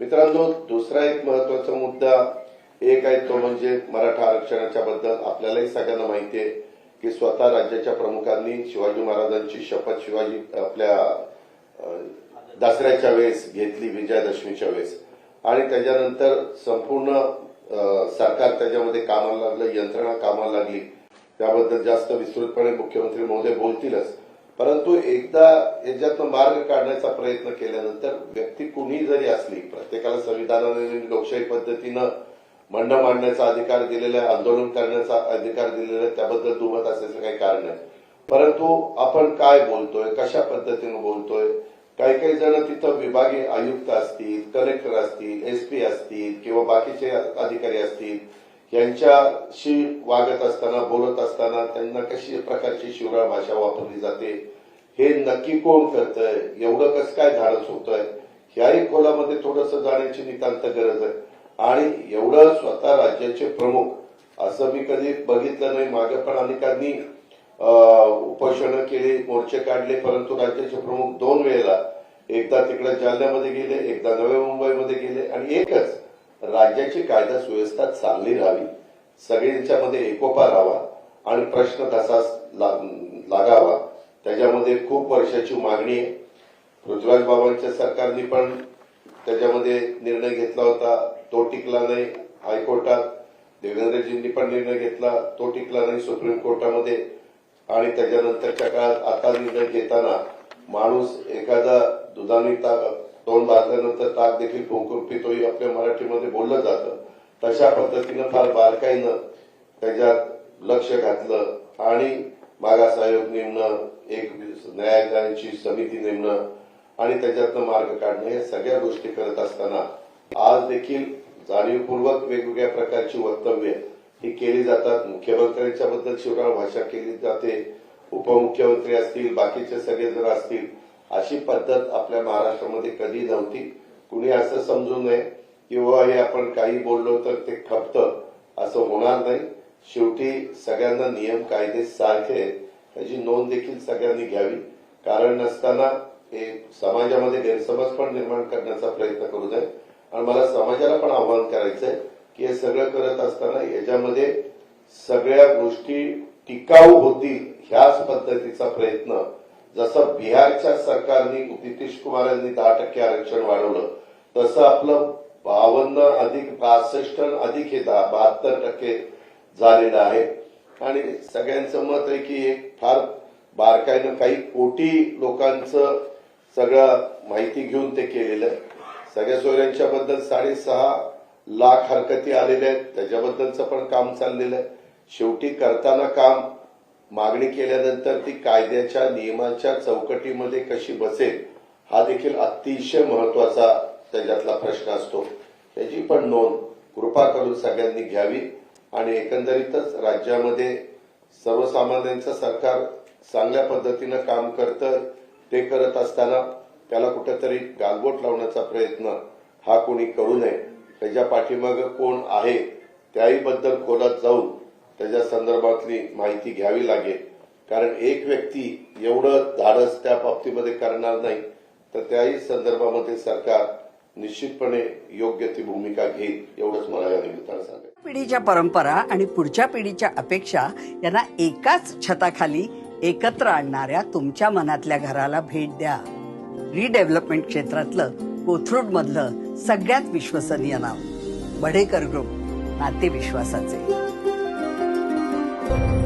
मित्रांनो दुसरा एक महत्त्वाचा मुद्दा एक आहे तो म्हणजे मराठा आरक्षणाच्या बद्दल आपल्यालाही सगळ्यांना माहिती आहे की स्वतः राज्याच्या प्रमुखांनी शिवाजी महाराजांची शपथ शिवाजी आपल्या दसऱ्याच्या वेळेस घेतली विजयादशमीच्या वेळेस. आणि त्याच्यानंतर संपूर्ण सरकार त्याच्यामध्ये कामाला लागलं यंत्रणा कामाला लागली. त्याबद्दल जास्त विस्तृतपणे मुख्यमंत्री महोदय बोलतीलच. परंतु एकदा याच्यातनं मार्ग काढण्याचा प्रयत्न केल्यानंतर व्यक्ती कुणी जरी असली प्रत्येकाला संविधानाने लोकशाही पद्धतीनं म्हणणं मांडण्याचा अधिकार दिलेला आहे आंदोलन करण्याचा अधिकार दिलेला आहे त्याबद्दल दुमत असल्याचं काही कारण नाही. परंतु आपण काय बोलतोय कशा पद्धतीनं बोलतोय काही काही जण तिथं विभागीय आयुक्त असतील कलेक्टर असतील एसपी असतील किंवा बाकीचे अधिकारी असतील यांच्याशी वागत असताना बोलत असताना त्यांना कशी प्रकारची शिवराळ भाषा वापरली जाते हे नक्की कोण करतंय एवढं कसं काय धाडस होतंय ह्याही खोलामध्ये थोडस जाण्याची नितांत गरज आहे. आणि एवढं स्वतः राज्याचे प्रमुख असं मी कधी बघितलं नाही. मागे पण अनेकांनी उपोषण केले मोर्चे काढले परंतु राज्याचे प्रमुख दोन वेळेला एकदा तिकडे जालन्यामध्ये गेले एकदा नवी मुंबईमध्ये गेले आणि एकच राज्याची कायदा सुव्यवस्था चांगली राहावी सगळ्यांच्यामध्ये एकोपा राहावा आणि प्रश्न तसाच लागावा. त्याच्यामध्ये खूप वर्षाची मागणी आहे. पृथ्वीराज बाबांच्या सरकारने पण त्याच्यामध्ये निर्णय घेतला होता तो टिकला नाही हायकोर्टात. देवेंद्रजींनी पण निर्णय घेतला तो टिकला नाही सुप्रीम कोर्टामध्ये. आणि त्याच्यानंतरच्या काळात आता निर्णय घेताना माणूस एखादा दुधाने तोंड बांधल्यानंतर ताक देखील फुंकून पितोही आपल्या मराठीमध्ये बोललं जातं. तशा पद्धतीनं फार बारकाईनं त्याच्यात लक्ष घातलं आणि मागास आयोग नेमणं एक न्यायालयांची समिती नेमणं आणि त्याच्यातनं मार्ग काढणं या सगळ्या गोष्टी करत असताना आज देखील जाणीवपूर्वक वेगवेगळ्या प्रकारची वक्तव्य ही केली जातात. मुख्यमंत्र्यांच्या बद्दल शिवराळ भाषा केली जाते. उपमुख्यमंत्री असतील बाकीचे सगळे जण असतील अशी पद्धत आपल्या महाराष्ट्रामध्ये कधी नव्हती. कुणी असं समजू नये किंवा हे आपण काही बोललो तर ते खपतं. असं होणार नाही. शेवटी सगळ्यांना नियम कायदे सारखे आहेत. त्याची नोंद देखील सगळ्यांनी घ्यावी. कारण नसताना हे समाजामध्ये गैरसमज पण निर्माण करण्याचा प्रयत्न करू नये. आणि मला समाजाला पण आव्हान करायचंय की हे सगळं करत असताना याच्यामध्ये सगळ्या गोष्टी टिकाऊ होतील ह्याच पद्धतीचा प्रयत्न जसं बिहारच्या सरकारने नितीश कुमार यांनी दहा टक्के आरक्षण वाढवलं तसं आपलं बावन्न अधिक बासष्ट अधिक हे दहा बहात्तर टक्के झालेलं आहे. आणि सगळ्यांचं मत आहे की एक फार बारकाईनं काही कोटी लोकांचं सगळं माहिती घेऊन ते केलेलं आहे. सगळ्या सोयऱ्यांच्या बद्दल साडेसहा लाख हरकती आलेल्या आहेत. त्याच्याबद्दलचं पण काम चाललेलं आहे. शेवटी करताना काम मागणी केल्यानंतर ती कायद्याच्या नियमाच्या चौकटीमध्ये कशी बसेल हा देखील अतिशय महत्त्वाचा त्याच्यातला प्रश्न असतो. त्याची पण नोंद कृपा करून सगळ्यांनी घ्यावी आणि एकंदरीतच राज्यामध्ये सर्वसामान्यांचं सरकार चांगल्या पद्धतीनं काम करतं ते करत असताना त्याला कुठेतरी गालबोट लावण्याचा प्रयत्न हा कोणी करू नये. त्याच्या पाठीमागं कोण आहे त्याही बद्दल खोलात जाऊन त्याच्या संदर्भातली माहिती घ्यावी लागेल. कारण एक व्यक्ती एवढं धाडस त्या बाबतीमध्ये करणार नाही तर त्याही संदर्भामध्ये सरकार निश्चितपणे योग्य ती भूमिका घेईल एवढंच मला या निमित्तानं सांगेल पिढीच्या परंपरा आणि पुढच्या पिढीच्या अपेक्षा यांना एकाच छताखाली एकत्र आणणाऱ्या तुमच्या मनातल्या घराला भेट द्या. रिडेव्हलपमेंट क्षेत्रातलं कोथरूड मधलं सगळ्यात विश्वसनीय नाव बढेकर ग्रुप नाते विश्वासाचे Thank you.